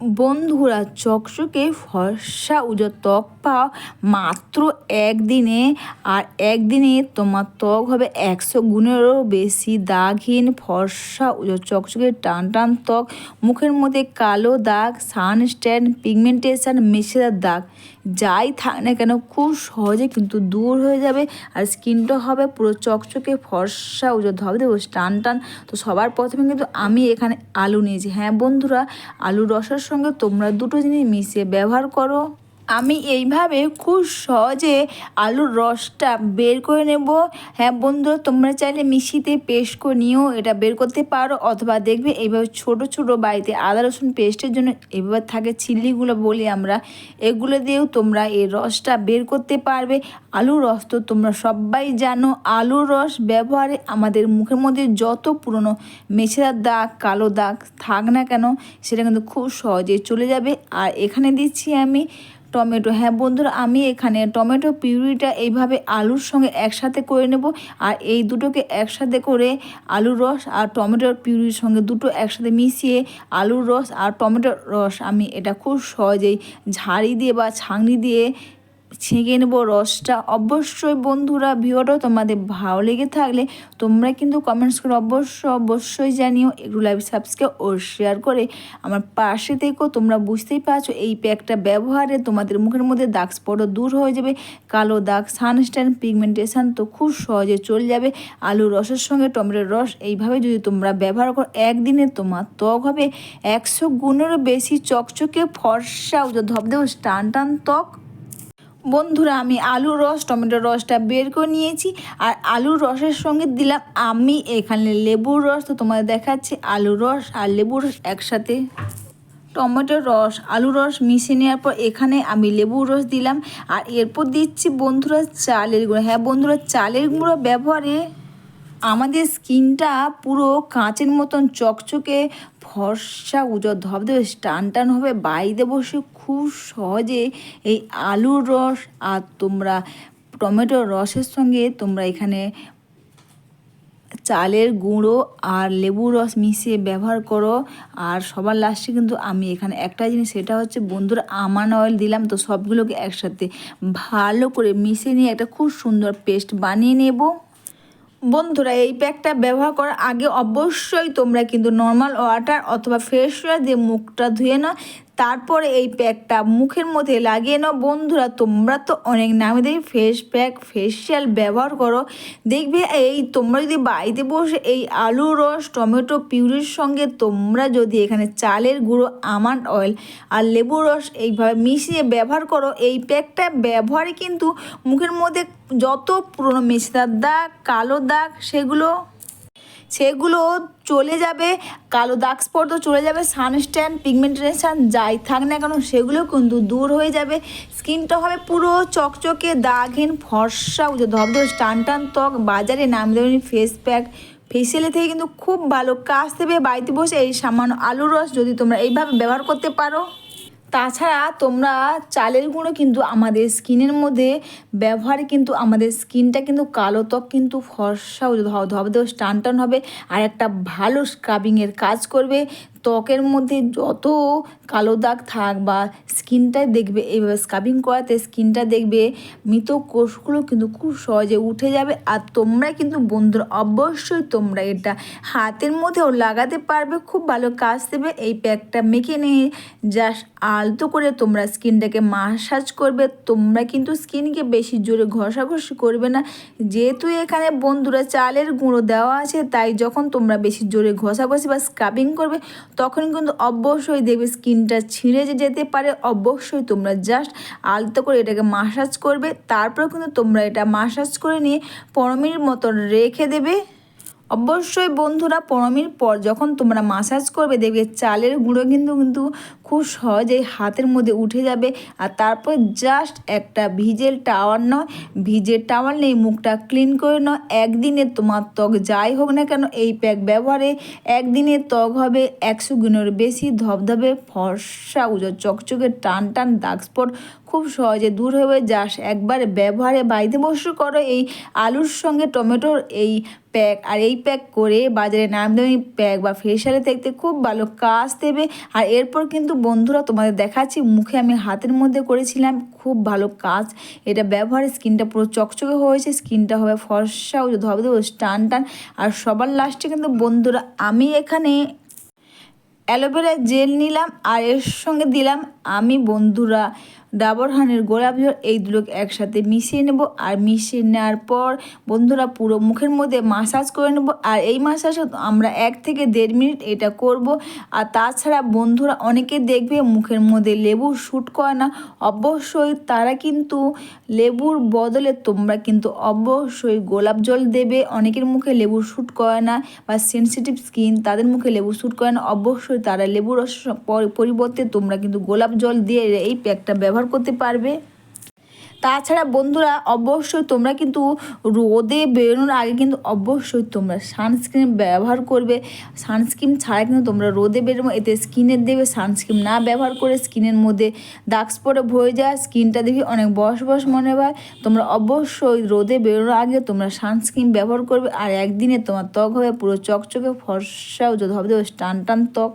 বন্ধুরা চকচকে ফর্সা উজো ত্বক পাও মাত্র একদিনে আর একদিনে তোমার ত্বক হবে একশো গুণেরও বেশি দাগহীন ফর্সা উজো চকচকে টান টান ত্বক, মুখের মধ্যে কালো দাগ, সানস্ট্যান্ড, পিগমেন্টেশন, মেশেদার দাগ। যাই থাক না কেন, খুব সহজে কিন্তু দূর হয়ে যাবে আর স্কিনটা হবে পুরো চকচকে ফর্সা উজো ধবে দেবো টান টান। তো সবার প্রথমে কিন্তু আমি এখানে আলু নিয়েছি। হ্যাঁ বন্ধুরা আলু রসের সঙ্গে তোমরা দুটো জিনিস মিশিয়ে ব্যবহার করো। আমি এইভাবে খুব সহজে আলুর রসটা বের করে নেব। হ্যাঁ বন্ধুরা তোমরা চাইলে মিশিতে পেস্ট করে নিয়েও এটা বের করতে পারো অথবা দেখবে এইভাবে ছোট ছোট বাড়িতে আদা, রসুন পেস্টের জন্য এভাবে থাকে চিল্লিগুলো বলি আমরা। এগুলো দিয়েও তোমরা এই রসটা বের করতে পারবে। আলুর রস তো তোমরা সবাই জানো, আলুর রস ব্যবহারে আমাদের মুখের মধ্যে যত পুরনো মেছেদার দাগ, কালো দাগ থাক না কেন, সেটা কিন্তু খুব সহজে চলে যাবে। আর এখানে দিচ্ছি আমি টমেটো। হ্যাঁ বন্ধুরা, আমি এখানে টমেটো পিউরিটা এইভাবে আলুর সঙ্গে একসাথে করে নেব আর এই দুটোকে একসাথে করে আলুর রস আর টমেটোর পিউরির সঙ্গে দুটো একসাথে মিশিয়ে আলুর রস আর টমেটোর রস আমি এটা খুব সহজেই ঝাড়ি দিয়ে বা ছাঁকনি দিয়ে ছেঁকে নেব রসটা। অবশ্যই বন্ধুরা ভিডিওটাও তোমাদের ভালো লেগে থাকলে তোমরা কিন্তু কমেন্টস করে অবশ্যই অবশ্যই জানিও। একটু লাইভ সাবস্ক্রাইব ও শেয়ার করে আমার পাশে থেকেও তোমরা বুঝতেই পারছ, এই প্যাকটা ব্যবহারে তোমাদের মুখের মধ্যে দাগ স্পটও দূর হয়ে যাবে। কালো দাগ সানস্ট্যান্ড পিগমেন্টেশন তো খুব সহজে চলে যাবে। আলু রসের সঙ্গে টমেটোর রস এইভাবে যদি তোমরা ব্যবহার করো, একদিনে তোমার ত্বক হবে একশো গুণেরও বেশি। চকচকে ফর্সা ধবদেব টান টান ত্বক বন্ধুরা, আমি আলুর রস, টমেটোর রসটা বের করে নিয়েছি। আর আলুর রসের সঙ্গে দিলাম আমি, এখানে লেবুর রস, তো তোমাদের দেখাচ্ছি আলুর রস আর লেবুর রস একসাথে। টমেটোর রস আলু রস মিশিয়ে নেওয়ার পর এখানে আমি লেবুর রস দিলাম। আর এরপর দিচ্ছি বন্ধুরা চালের গুঁড়ো। হ্যাঁ বন্ধুরা, চালের গুঁড়ো ব্যবহারে আমাদের স্কিনটা পুরো কাঁচের মতন চকচকে, ফর্সা উজর ধবধবে টান টান হবে। বাইরে বসে খুব সহজে এই আলুর রস আর তোমরা টমেটোর রসের সঙ্গে তোমরা এখানে চালের গুঁড়ো আর লেবুর রস মিশিয়ে ব্যবহার করো। আর সবার লাস্টে কিন্তু আমি এখানে একটা জিনিস, সেটা হচ্ছে বন্ধুর আমান অয়েল দিলাম। তো সবগুলোকে একসাথে ভালো করে মিশিয়ে নিয়ে একটা খুব সুন্দর পেস্ট বানিয়ে নেব। বন্ধুরা, এই প্যাকটা ব্যবহার করার আগে অবশ্যই তোমরা কিন্তু নর্মাল ওয়াটার অথবা ফ্রেশ ওয়াটার দিয়ে মুখটা ধুয়ে নাও। তারপরে এই প্যাকটা মুখের মধ্যে লাগিয়ে নাও। বন্ধুরা, তোমরা তো অনেক নামে দেখি ফেস প্যাক ফেসিয়াল ব্যবহার করো। দেখবে এই তোমরা যদি বাড়িতে বসে এই আলু রস, টমেটো, পিউরির সঙ্গে তোমরা যদি এখানে চালের গুঁড়ো আমান্ড অয়েল আর লেবু রস এইভাবে মিশিয়ে ব্যবহার করো, এই প্যাকটা ব্যবহারে কিন্তু মুখের মধ্যে যত পুরনো মেছেদার দাগ, কালো দাগ, সেগুলো সেগুলো চলে যাবে, কালো দাগ স্পট তো চলে যাবে সানস্ট্যান্ড পিগমেন্টেশন যাই থাক না কেন সেগুলো কিন্তু দূর হয়ে যাবে। স্কিনটা হবে পুরো চকচকে, দাগহীন, ফর্সা ধবধব, টান টান ত্বক, বাজারে নাম দেবেন ফেস প্যাক ফেসিয়ালে থেকে কিন্তু খুব ভালো। কাজ দেবে বাড়িতে বসে এই সামান্য আলুর রস যদি তোমরা এইভাবে ব্যবহার করতে পারো। তাছাড়া তোমরা চালের গুঁড়ো কিন্তু আমাদের স্কিনের মধ্যে ব্যবহারে কিন্তু আমাদের স্কিনটা কিন্তু কালো ত্বক কিন্তু ফর্সা ধবধবে টান টান হবে। আর একটা ভালো স্ক্রাবিংয়ের কাজ করবে। ত্বকের মধ্যে যত কালো দাগ থাক বা স্কিনটায় দেখবে এইভাবে স্ক্রাবিং করাতে স্কিনটা দেখবে, মৃত কোষগুলো কিন্তু খুব সহজে উঠে যাবে আর তোমরা কিন্তু বন্ধুরা অবশ্যই তোমরা এটা হাতের মধ্যেও লাগাতে পারবে, খুব ভালো কাজ দেবে। এই প্যাকটা মেখে নিয়ে জাস্ট আলতো করে তোমরা স্কিনটাকে মাসাজ করবে, তোমরা কিন্তু স্কিনকে বেশি জোরে ঘষাঘষি করবে না। যেহেতু এখানে বন্ধুরা চালের গুঁড়ো দেওয়া আছে, তাই যখন তোমরা বেশি জোরে ঘষাঘষি বা স্ক্রাবিং করবে তখন কিন্তু অবশ্যই দেখবে স্কিনটা ছিঁড়ে যে যেতে পারে, অবশ্যই তোমরা জাস্ট আলতো করে এটাকে মাসাজ করবে তারপর কিন্তু তোমরা এটা মাসাজ করে নিয়ে পনেরো মিনিট মতন রেখে দেবে। অবশ্যই বন্ধুরা পনেরো পর যখন তোমরা মাসাজ করবে, দেখবে চালের গুঁড়ো কিন্তু কিন্তু খুব সহজেই হাতের মধ্যে উঠে যাবে। আর তারপর জাস্ট একটা ভিজেল টাওয়ার নয় ভিজের টাওয়ার নেই মুখটা ক্লিন করে নাও। একদিনে তোমার ত্বক যাই হোক না কেন, এই প্যাক ব্যবহারে একদিনে ত্বক হবে একশো গুণের বেশি। ধবধবে ফর্সা, উজো চকচকে, টান টান দাগ স্পট খুব সহজে দূর হয়ে যাস। একবার ব্যবহারে বাড়িতে বসে করো এই আলুর সঙ্গে টমেটোর এই প্যাক আর এই প্যাক করে বাজারে নাম দামি প্যাক বা ফেশিয়ালে দেখতে খুব ভালো কাজ দেবে। আর এরপর কিন্তু বন্ধুরা তোমাদের দেখাচ্ছি, মুখে আমি হাতের মধ্যে করেছিলাম, খুব ভালো কাজ। এটা ব্যবহারে স্কিনটা পুরো চকচকে হয়েছে, স্কিনটা হবে ফর্সা ও ধবে দেবো টান টান। আর সবার লাস্টে কিন্তু বন্ধুরা, আমি এখানে অ্যালোভেরা জেল নিলাম, আর এর সঙ্গে দিলাম আমি বন্ধুরা ডাবর হানের গোলাপ জল এই দুটোকে একসাথে মিশিয়ে নেব আর মিশিয়ে নেওয়ার পর বন্ধুরা পুরো মুখের মধ্যে মাসাজ করে নেব আর এই মাসাজ আমরা এক থেকে দেড় মিনিট এটা করব। আর তাছাড়া বন্ধুরা অনেকে দেখবে মুখের মধ্যে লেবু শ্যুট করে না, অবশ্যই তারা কিন্তু লেবুর বদলে তোমরা কিন্তু অবশ্যই গোলাপ জল দেবে। অনেকের মুখে লেবু শ্যুট করে না বা সেনসিটিভ স্কিন তাদের মুখে লেবু শ্যুট করে না, অবশ্যই তারা লেবুর পরিবর্তে তোমরা কিন্তু গোলাপ জল দিয়ে এই প্যাকটা ব্যবহার করতে পারবে। তাছাড়া বন্ধুরা, অবশ্যই তোমরা কিন্তু রোদে বেরোনোর আগে কিন্তু অবশ্যই তোমরা সানস্ক্রিন ব্যবহার করবে। সানস্ক্রিন ছাড়া কিন্তু তোমরা রোদে বেরোবো এতে স্কিনের দেবে সানস্ক্রিন না ব্যবহার করে স্কিনের মধ্যে দাগ স্পটে ভরে যায় স্কিনটা দেখি অনেক বয়স বয়স মনে হয়। তোমরা অবশ্যই রোদে বেরোনোর আগে তোমরা সানস্ক্রিন ব্যবহার করবে, আর একদিনে তোমার ত্বক হবে পুরো চকচকে ফর্সা হবে টান টান ত্বক।